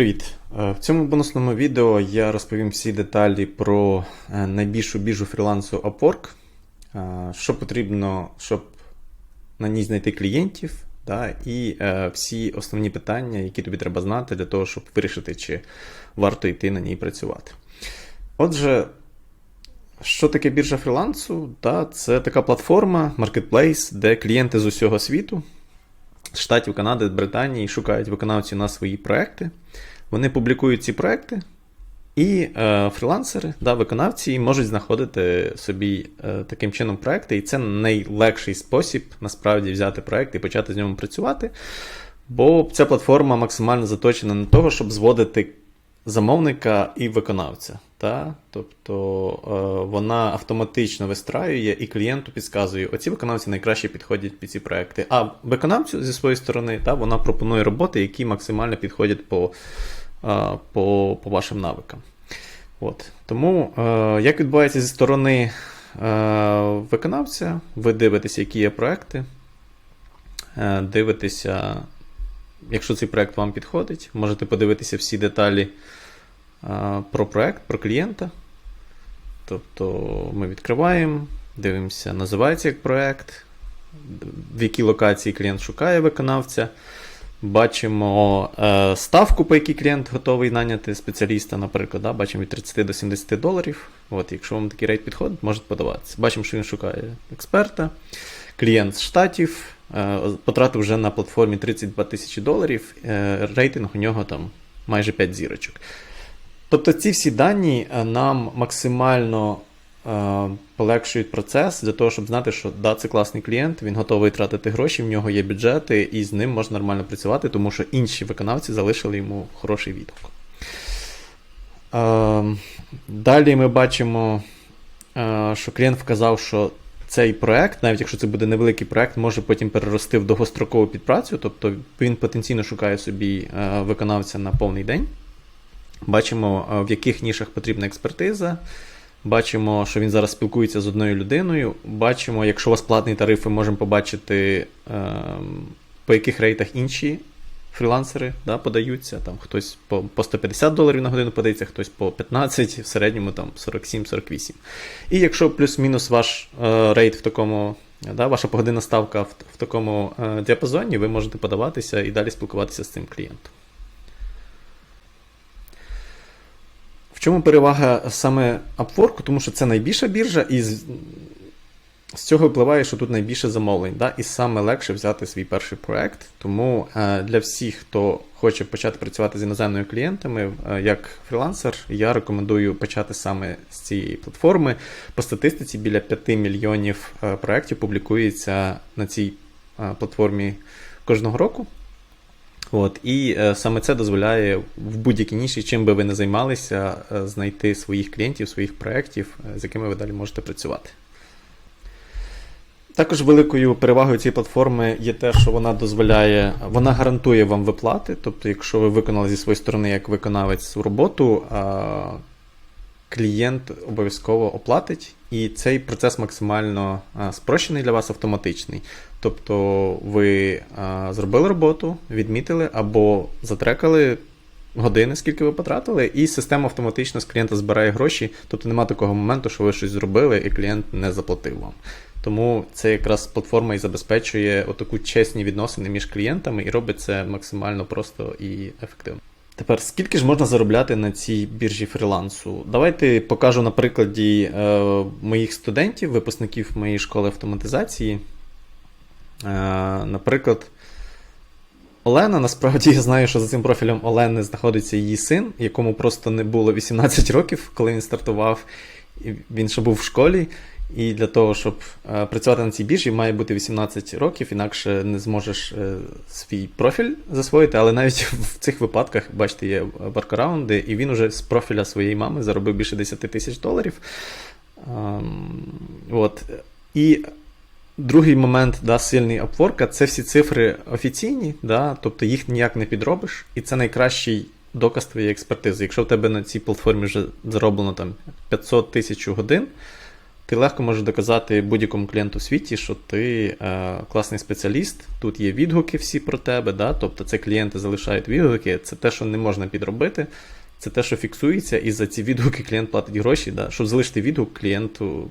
Привіт! Е, В цьому бонусному відео я розповім всі деталі про е, найбільшу біржу фрілансу Upwork, е, що потрібно, щоб на ній знайти клієнтів, да, і всі основні питання, які тобі треба знати для того, щоб вирішити, чи варто йти на ній працювати. Отже, що таке біржа фрілансу? Да, це така платформа, маркетплейс, де клієнти з усього світу Штатів Канади, Британії шукають виконавців на свої проекти. Вони публікують ці проекти, і е, фрілансери, да, виконавці можуть знаходити собі е, таким чином проекти. І це найлегший спосіб насправді взяти проект і почати з ньому працювати. Бо ця платформа максимально заточена на того, щоб зводити замовника і виконавця. Та? Тобто е, вона автоматично вистраює і клієнту підказує, оці виконавці найкраще підходять під ці проекти. А виконавцю зі своєї сторони та, вона пропонує роботи, які максимально підходять по, е, по, по вашим навикам. От. Тому, е, як відбувається зі сторони виконавця, ви дивитеся, які є проекти, дивитеся, якщо цей проект вам підходить, можете подивитися всі деталі про проект, про клієнта. Тобто ми відкриваємо, дивимося, називається як проект, в якій локації клієнт шукає виконавця. Бачимо е, ставку, по якій клієнт готовий наняти спеціаліста, наприклад, да? бачимо від 30 до 70 доларів. От, Якщо вам такий рейд підходить, можете подаватися. Бачимо, що він шукає експерта. Клієнт з штатів потратив вже на платформі 32 тисячі доларів. Е, рейтинг у нього там майже 5 зірочок. Тобто ці всі дані е, нам максимально е, полегшують процес для того, щоб знати, що да, це класний клієнт, він готовий тратити гроші, в нього є бюджети, і з ним можна нормально працювати, тому що інші виконавці залишили йому хороший відгук. Е, далі ми бачимо, е, що клієнт вказав, що цей проект, навіть якщо це буде невеликий проект, може потім перерости в довгострокову підпрацю, тобто він потенційно шукає собі е, виконавця на повний день. Бачимо, е, в яких нішах потрібна експертиза. Бачимо, що він зараз спілкується з одною людиною. Бачимо, якщо у вас платний тариф, ми можемо побачити, е, по яких рейтах інші фрілансери да, подаються. Там Хтось по, по 150 доларів на годину подається, хтось по 15, в середньому там 47-48. І якщо плюс-мінус ваш е, рейт в такому, да, ваша погодинна ставка в, в такому е, діапазоні, ви можете подаватися і далі спілкуватися з цим клієнтом. В чому перевага саме Upwork? Тому що це найбільша біржа, і з, цього випливає, що тут найбільше замовлень, да? і саме легше взяти свій перший проект. Тому е, для всіх, хто хоче почати працювати з іноземними клієнтами, е, як фрілансер, я рекомендую почати саме з цієї платформи. По статистиці біля 5 мільйонів е, проєктів публікується на цій платформі кожного року. От, І саме це дозволяє в будь-якій ніші, чим би ви не займалися, знайти своїх клієнтів, своїх проєктів, з якими ви далі можете працювати. Також великою перевагою цієї платформи є те, що вона дозволяє, вона гарантує вам виплати. Тобто, якщо ви виконали зі своєї сторони як виконавець роботу, клієнт обов'язково оплатить, і цей процес максимально спрощений для вас автоматичний. Тобто ви зробили роботу, відмітили або затрекали години, скільки ви потратили, і система автоматично з клієнта збирає гроші. Тобто немає такого моменту, що ви щось зробили, і клієнт не заплатив вам. Тому це якраз платформа і забезпечує отаку чесні відносини між клієнтами і робить це максимально просто і ефективно. Тепер, скільки ж можна заробляти на цій біржі фрілансу? Давайте покажу на прикладі е, моїх студентів, випускників моєї школи автоматизації. Е, наприклад, Олена, насправді я знаю, що за цим профілем Олени знаходиться її син, якому просто не було 18 років, коли він стартував. Він ще був в школі. І для того, щоб е, працювати на цій біржі, має бути 18 років, інакше не зможеш е, свій профіль засвоїти. Але навіть в цих випадках, бачите, є воркараунди, і він уже з профіля своєї мами заробив більше 10 тисяч доларів. Ем, от. І другий момент да, сильний Upwork – це всі цифри офіційні, да, тобто їх ніяк не підробиш, і це найкращий доказ твоєї експертизи. Якщо в тебе на цій платформі вже зароблено там 500 тисяч годин ти легко можеш доказати будь-якому клієнту в світі, що ти е, класний спеціаліст. Тут є відгуки всі про тебе. Да? Тобто це клієнти залишають відгуки, це те, що не можна підробити, це те, що фіксується, і за ці відгуки клієнт платить гроші. Да? Щоб залишити відгук, клієнту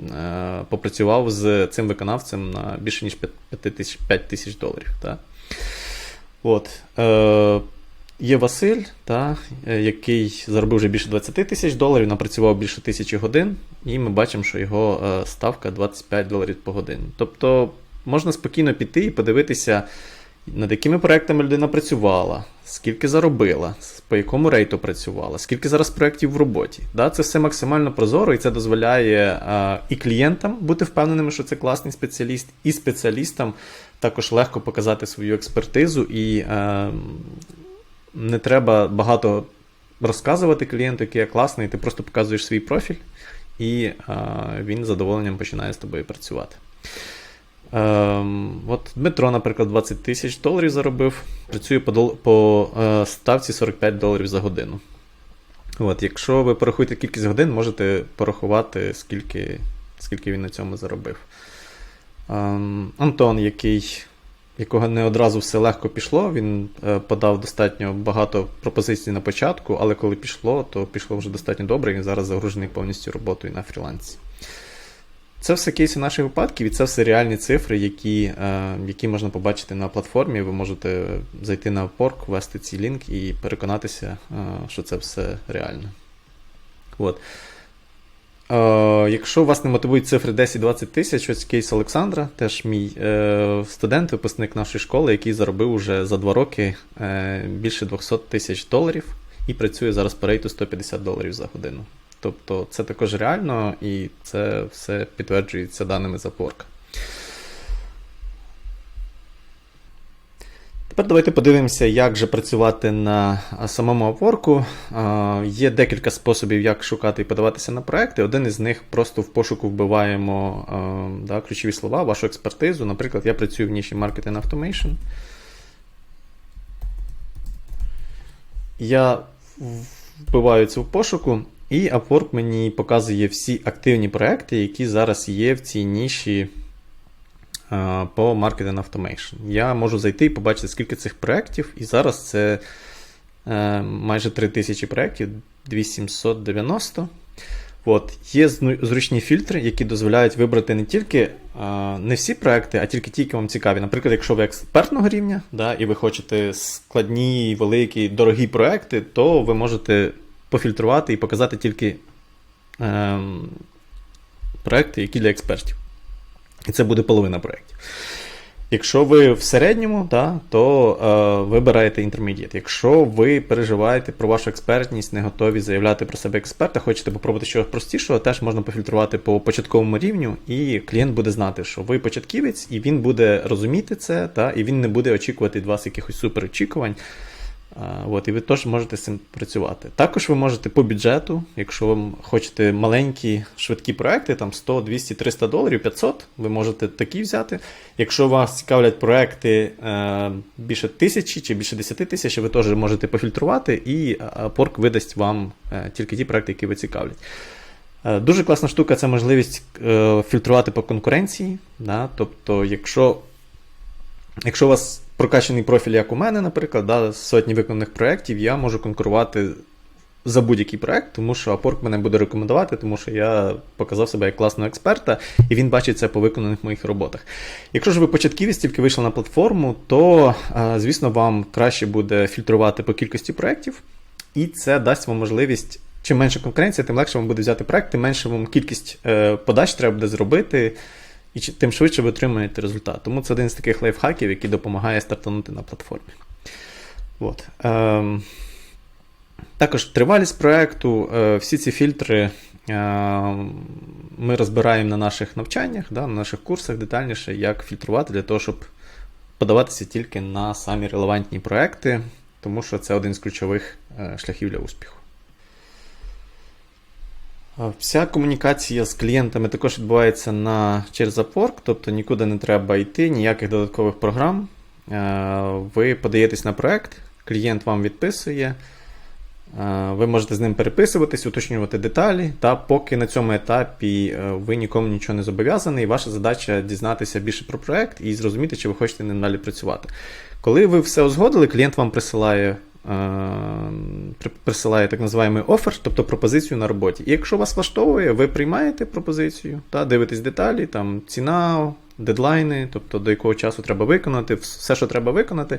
е, попрацював з цим виконавцем на більше ніж 5 тисяч, 5 тисяч доларів. Да? От. Е, Є Василь, та, е, який заробив вже більше 20 тисяч доларів, напрацював більше тисячі годин, і ми бачимо, що його е, ставка 25 доларів по годину. Тобто можна спокійно піти і подивитися, над якими проектами людина працювала, скільки заробила, по якому рейту працювала, скільки зараз проєктів в роботі. Да? Це все максимально прозоро, і це дозволяє е, і клієнтам бути впевненими, що це класний спеціаліст, і спеціалістам також легко показати свою експертизу і. Е, не треба багато розказувати клієнту, який є класний, ти просто показуєш свій профіль, і він з задоволенням починає з тобою працювати. Ем, от Дмитро, наприклад, 20 тисяч доларів заробив, працює по, по е, ставці 45 доларів за годину. От, якщо ви порахуєте кількість годин, можете порахувати, скільки, скільки він на цьому заробив. Ем, Антон, який якого не одразу все легко пішло. Він е, подав достатньо багато пропозицій на початку, але коли пішло, то пішло вже достатньо добре. Він зараз загружений повністю роботою на фрілансі. Це все кейси наших випадків, і це все реальні цифри, які е, які можна побачити на платформі. Ви можете зайти на Upwork, ввести цей лінк і переконатися, е, що це все реально. От. Е, якщо вас не мотивують цифри 10-20 тисяч, ось кейс Олександра, теж мій е, студент, випускник нашої школи, який заробив уже за 2 роки е, більше 200 тисяч доларів і працює зараз по рейту 150 доларів за годину. Тобто це також реально і це все підтверджується даними Запорка. Тепер давайте подивимося, як же працювати на самому Upwork. Є декілька способів, як шукати і подаватися на проекти. Один із них просто в пошуку вбиваємо да, ключові слова, вашу експертизу. Наприклад, я працюю в ніші Marketing Automation. Я вбиваю це в пошуку, і Upwork мені показує всі активні проекти, які зараз є в цій ніші по Marketing Automation. Я можу зайти і побачити, скільки цих проєктів, і зараз це е, майже 3000 проєктів, 2790. От. Є зручні фільтри, які дозволяють вибрати не тільки не всі проекти, а тільки ті, які вам цікаві. Наприклад, якщо ви експертного рівня, да, і ви хочете складні, великі, дорогі проекти, то ви можете пофільтрувати і показати тільки е, проекти, які для експертів. І це буде половина проєктів. Якщо ви в середньому, да, то е, вибираєте інтермедіат. Якщо ви переживаєте про вашу експертність, не готові заявляти про себе експерта, хочете попробувати чогось простішого, теж можна пофільтрувати по початковому рівню, і клієнт буде знати, що ви початківець, і він буде розуміти це, та, і він не буде очікувати від вас якихось суперочікувань. От, І ви теж можете з цим працювати. Також ви можете по бюджету, якщо ви хочете маленькі швидкі проекти, там 100, 200, 300 доларів, 500, ви можете такі взяти. Якщо вас цікавлять проекти е, більше тисячі чи більше 10 тисяч, ви теж можете пофільтрувати, і Upwork видасть вам е, тільки ті проекти, які ви цікавлять. Е, дуже класна штука це можливість е, фільтрувати по конкуренції. Да? Тобто, якщо, якщо у вас прокачаний профіль, як у мене, наприклад, да, сотні виконаних проєктів, я можу конкурувати за будь-який проєкт, тому що Upwork мене буде рекомендувати, тому що я показав себе як класного експерта, і він бачить це по виконаних моїх роботах. Якщо ж ви початківець тільки вийшли на платформу, то, звісно, вам краще буде фільтрувати по кількості проєктів, і це дасть вам можливість. Чим менше конкуренція, тим легше вам буде взяти проект, тим менше вам кількість е, подач треба буде зробити і тим швидше ви отримаєте результат. Тому це один з таких лайфхаків, який допомагає стартанути на платформі. От. Ем, також тривалість проєкту, е, всі ці фільтри е, ми розбираємо на наших навчаннях, да, на наших курсах детальніше, як фільтрувати для того, щоб подаватися тільки на самі релевантні проекти, тому що це один з ключових е, шляхів для успіху. Вся комунікація з клієнтами також відбувається на через Upwork, тобто нікуди не треба йти, ніяких додаткових програм. Ви подаєтесь на проект, клієнт вам відписує. Е, Ви можете з ним переписуватись, уточнювати деталі, та поки на цьому етапі е, ви нікому нічого не зобов'язані, і ваша задача дізнатися більше про проект і зрозуміти, чи ви хочете ним далі працювати. Коли ви все узгодили, клієнт вам присилає, е, при- присилає так називаємо офер, тобто пропозицію на роботі. І якщо вас влаштовує, ви приймаєте пропозицію, та, дивитесь деталі, там ціна, дедлайни, тобто до якого часу треба виконати, все, що треба виконати.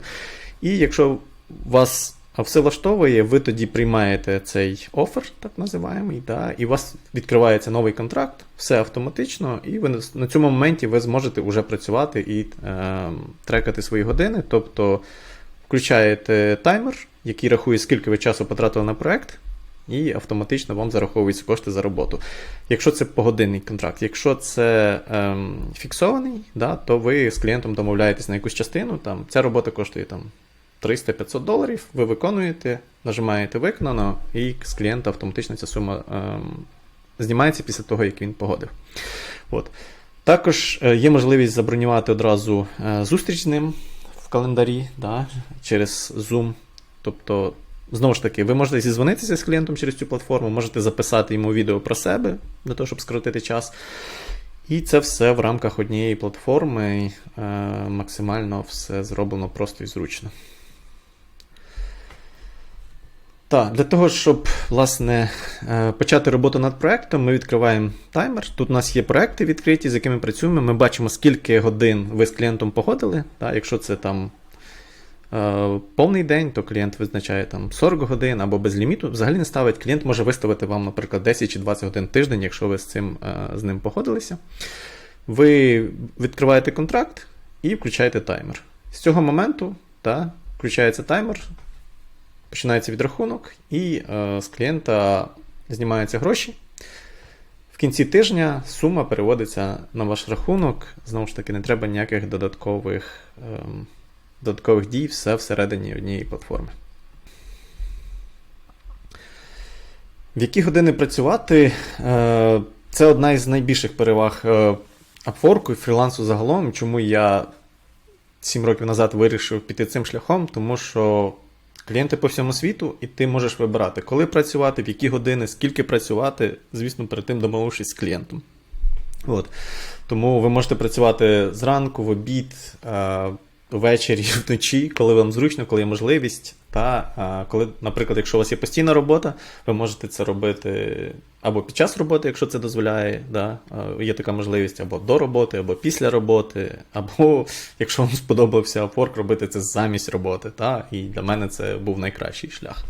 І якщо вас все влаштовує, ви тоді приймаєте цей офер, так називаємий, да, і у вас відкривається новий контракт, все автоматично, і ви на цьому моменті ви зможете вже працювати і е, трекати свої години. Тобто включаєте таймер, який рахує, скільки ви часу потратили на проект, і автоматично вам зараховуються кошти за роботу. Якщо це погодинний контракт, якщо це ем, фіксований, да, то ви з клієнтом домовляєтесь на якусь частину. Там, ця робота коштує там 300-500 доларів, ви виконуєте, нажимаєте виконано, і з клієнта автоматично ця сума ем, знімається після того, як він погодив. От. Також е, є можливість забронювати одразу е, зустріч з ним календарі да, через Zoom. Тобто, знову ж таки, ви можете зізвонитися з клієнтом через цю платформу, можете записати йому відео про себе для того, щоб скоротити час. І це все в рамках однієї платформи е, максимально все зроблено просто і зручно. Так, для того, щоб власне е, почати роботу над проектом, ми відкриваємо таймер. Тут у нас є проекти відкриті, з якими працюємо. Ми бачимо, скільки годин ви з клієнтом погодили. Так, якщо це там е, повний день, то клієнт визначає там 40 годин або без ліміту. Взагалі не ставить. Клієнт може виставити вам, наприклад, 10 чи 20 годин тиждень, якщо ви з цим е, з ним погодилися. Ви відкриваєте контракт і включаєте таймер. З цього моменту та, включається таймер, починається відрахунок, і е, з клієнта знімаються гроші. В кінці тижня сума переводиться на ваш рахунок. Знову ж таки, не треба ніяких додаткових, ем, додаткових дій, все всередині однієї платформи. В які години працювати? Е, Це одна із найбільших переваг е, Upwork і фрілансу загалом. Чому я 7 років назад вирішив піти цим шляхом, тому що клієнти по всьому світу, і ти можеш вибирати, коли працювати, в які години, скільки працювати, звісно, перед тим домовившись з клієнтом. От. Тому ви можете працювати зранку, в обід, е, ввечері, вночі, коли вам зручно, коли є можливість. Та коли, наприклад, якщо у вас є постійна робота, ви можете це робити або під час роботи, якщо це дозволяє, да, є така можливість, або до роботи, або після роботи, або якщо вам сподобався Upwork, робити це замість роботи. Та, і для мене це був найкращий шлях.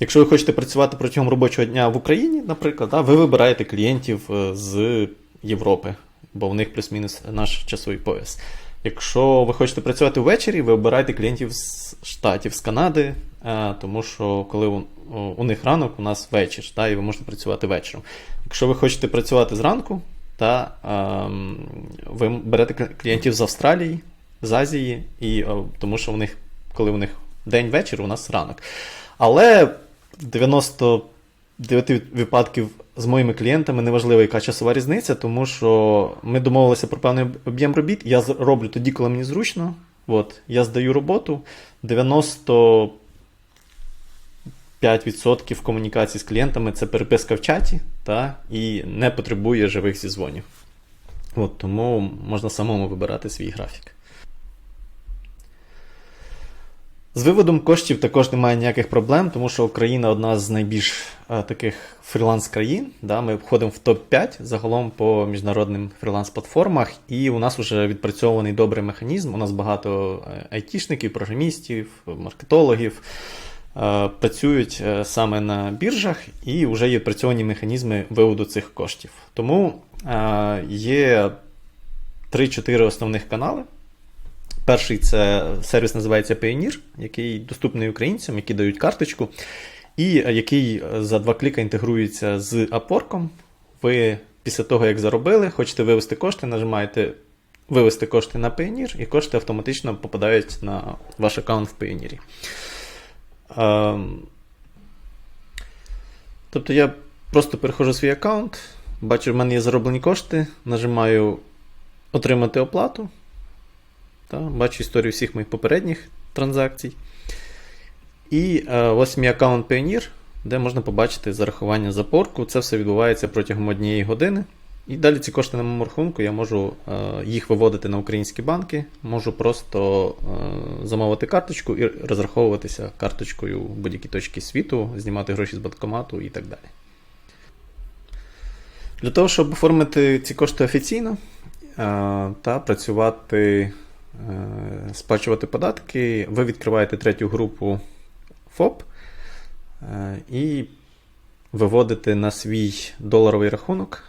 Якщо ви хочете працювати протягом робочого дня в Україні, наприклад, да, ви вибираєте клієнтів е, з Європи, бо в них плюс-мінус наш часовий пояс. Якщо ви хочете працювати ввечері, ви обирайте клієнтів з штатів, з Канади, е, тому що коли у, у них ранок, у нас вечір, та, і ви можете працювати вечором. Якщо ви хочете працювати зранку, та ем, ви берете клієнтів з Австралії, з Азії, і, е, тому що у них, коли у них день-вечір, у нас ранок. Але 90. 9 випадків з моїми клієнтами неважливо, яка часова різниця, тому що ми домовилися про певний об'єм робіт. Я роблю тоді, коли мені зручно. От, Я здаю роботу. 95% комунікації з клієнтами це переписка в чаті та, і не потребує живих зізвонів. От, Тому можна самому вибирати свій графік. З виводом коштів також немає ніяких проблем, тому що Україна одна з найбільш е, таких фріланс-країн. Да? Ми входимо в топ-5 загалом по міжнародним фріланс-платформах, і у нас вже відпрацьований добрий механізм. У нас багато е, айтішників, програмістів, маркетологів е, працюють саме на біржах, і вже є відпрацьовані механізми виводу цих коштів. Тому є 3-4 основних канали. Перший це сервіс називається Payoneer, який доступний українцям, які дають карточку, і е, який е, за два кліка інтегрується з Upwork. Ви після того, як заробили, хочете вивести кошти, нажимаєте вивести кошти на Payoneer, і кошти автоматично попадають на ваш аккаунт в Payoneer. Ем, Тобто я просто переходжу свій аккаунт, бачу, в мене є зароблені кошти, нажимаю отримати оплату. Та, бачу історію всіх моїх попередніх транзакцій. І е, ось мій аккаунт Pioneer, де можна побачити зарахування за порку. Це все відбувається протягом однієї години. І далі ці кошти на моєму рахунку я можу е, їх виводити на українські банки, можу просто е, замовити карточку і розраховуватися карточкою в будь-якій точці світу, знімати гроші з банкомату і так далі. Для того, щоб оформити ці кошти офіційно е, та працювати, сплачувати податки, ви відкриваєте третю групу ФОП е, і виводите на свій доларовий рахунок.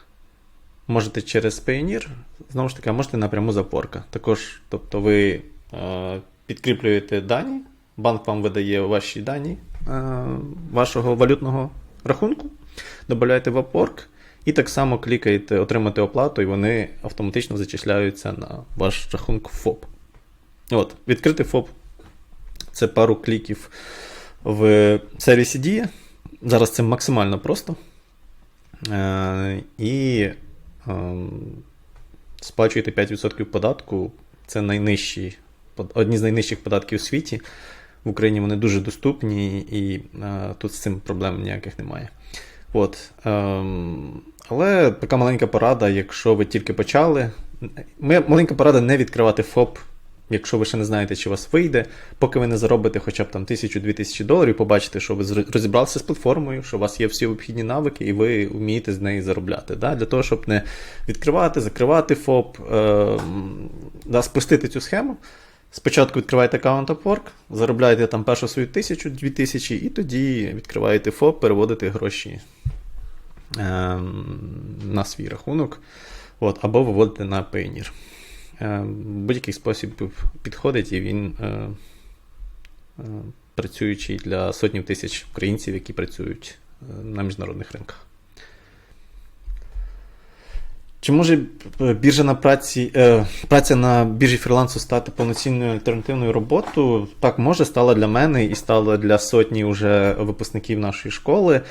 Можете через Payoneer, знову ж таки, а можете напряму за порка. Також, тобто ви е, підкріплюєте дані, банк вам видає ваші дані е, вашого валютного рахунку, додаєте в Upwork, і так само клікаєте отримати оплату, і вони автоматично зачисляються на ваш рахунок ФОП. От, відкрити ФОП це пару кліків в сервісі Дія. Зараз це максимально просто. Е, і Ем, сплачуєте 5% податку. Це найнижчі, одні з найнижчих податків у світі. В Україні вони дуже доступні, і е, тут з цим проблем ніяких немає. От. Ем, але така маленька порада, якщо ви тільки почали. Моя маленька порада не відкривати ФОП Якщо ви ще не знаєте, чи у вас вийде, поки ви не заробите хоча б там тисячу-дві тисячі доларів, побачите, що ви розібралися з платформою, що у вас є всі необхідні навики, і ви вмієте з неї заробляти. Да? Для того, щоб не відкривати, закривати ФОП, е, да, спустити цю схему. Спочатку відкриваєте аккаунт Upwork, заробляєте там першу свою тисячу, дві тисячі, і тоді відкриваєте ФОП, переводите гроші е, на свій рахунок, от, або виводите на Payoneer. Е, будь-який спосіб підходить, і він е, е, працюючий для сотнів тисяч українців, які працюють на міжнародних ринках. Чи може біржа на праці, е, праця на біржі фрілансу стати повноцінною альтернативною роботою? Так, може, стала для мене і стала для сотні уже випускників нашої школи.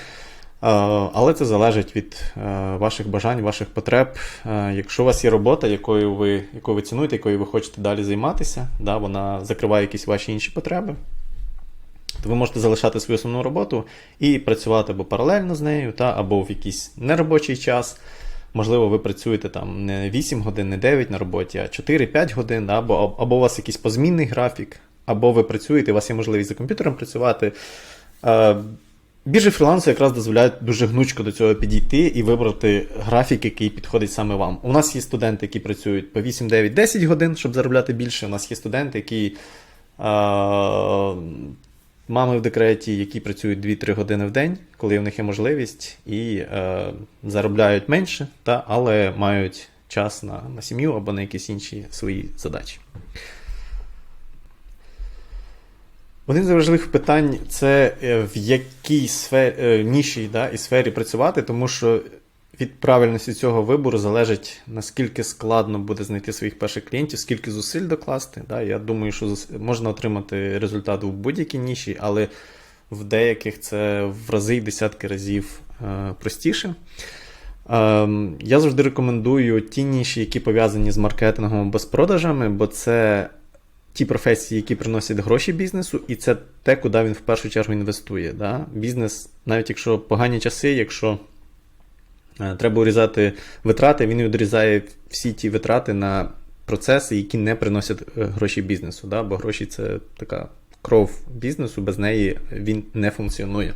Але це залежить від е, ваших бажань, ваших потреб. Е, якщо у вас є робота, якою ви якою ви цінуєте, якою ви хочете далі займатися, да, вона закриває якісь ваші інші потреби, то ви можете залишати свою основну роботу і працювати або паралельно з нею, та, або в якийсь неробочий час. Можливо, ви працюєте там не 8 годин, не 9 на роботі, а 4-5 годин, да, або, або у вас якийсь позмінний графік, або ви працюєте, у вас є можливість за комп'ютером працювати. Е, Біржі фрілансу якраз дозволяють дуже гнучко до цього підійти і вибрати графік, який підходить саме вам. У нас є студенти, які працюють по 8, 9, 10 годин, щоб заробляти більше. У нас є студенти, які а, мами в декреті, які працюють 2-3 години в день, коли в них є можливість, і а, заробляють менше, та, але мають час на, на сім'ю або на якісь інші свої задачі. Один з важливих питань це е, в якій сфері, е, ніші да, і сфері працювати, тому що від правильності цього вибору залежить, наскільки складно буде знайти своїх перших клієнтів, скільки зусиль докласти. Да. Я думаю, що можна отримати результат у будь-якій ніші, але в деяких це в рази і десятки разів е, простіше. Ем, я завжди рекомендую ті ніші, які пов'язані з маркетингом або з продажами, бо це ті професії, які приносять гроші бізнесу, і це те, куди він в першу чергу інвестує. Да? Бізнес, навіть якщо погані часи, якщо треба урізати витрати, він відрізає всі ті витрати на процеси, які не приносять е, гроші бізнесу. Да? Бо гроші це така. Кров бізнесу, без неї він не функціонує.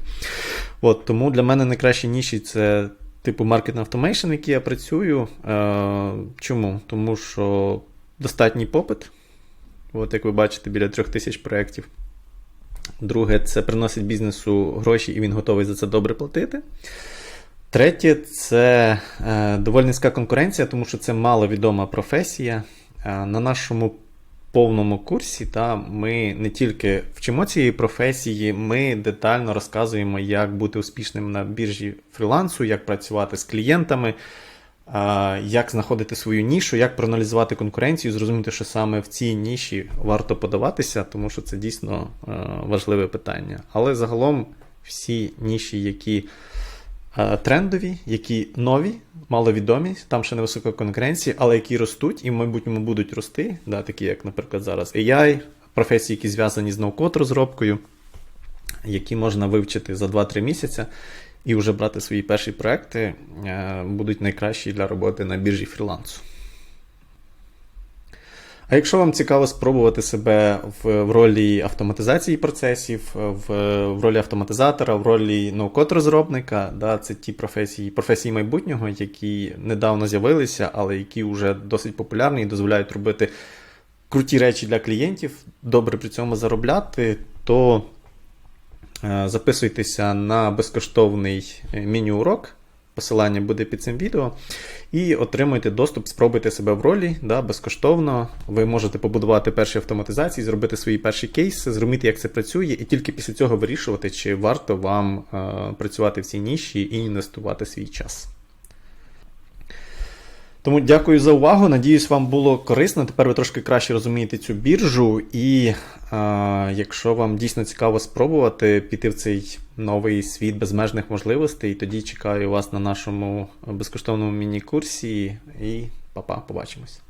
От, Тому для мене найкращі ніші це типу маркетинг автомейшн, який я працюю. Е, Чому? Тому що достатній попит. От, як ви бачите, біля трьох тисяч проєктів. Друге, це приносить бізнесу гроші, і він готовий за це добре платити. Третє, це е, доволі низька конкуренція, тому що це маловідома професія. Е, на нашому повному курсі та, ми не тільки вчимо цієї професії, ми детально розказуємо, як бути успішним на біржі фрілансу, як працювати з клієнтами як знаходити свою нішу, як проаналізувати конкуренцію, зрозуміти, що саме в цій ніші варто подаватися, тому що це дійсно важливе питання. Але загалом всі ніші, які трендові, які нові, маловідомі, там ще невисока конкуренція, але які ростуть і в майбутньому будуть рости, да, такі як, наприклад, зараз AI, професії, які зв'язані з ноу-код розробкою. які можна вивчити за 2-3 місяці і вже брати свої перші проекти, е, будуть найкращі для роботи на біржі фрілансу. А якщо вам цікаво спробувати себе в, в ролі автоматизації процесів, в, в ролі автоматизатора, в ролі ноу-код розробника, да, це ті професії, професії майбутнього, які недавно з'явилися, але які вже досить популярні і дозволяють робити круті речі для клієнтів, добре при цьому заробляти, то е, записуйтеся на безкоштовний е, міні-урок. Посилання буде під цим відео. І отримуйте доступ, спробуйте себе в ролі да, безкоштовно. Ви можете побудувати перші автоматизації, зробити свої перші кейси, зрозуміти, як це працює, і тільки після цього вирішувати, чи варто вам е, працювати в цій ніші і інвестувати свій час. Тому дякую за увагу. Надіюсь, вам було корисно. Тепер ви трошки краще розумієте цю біржу. І е, якщо вам дійсно цікаво спробувати піти в цей новий світ безмежних можливостей, тоді чекаю вас на нашому безкоштовному міні-курсі. І па-па, побачимось.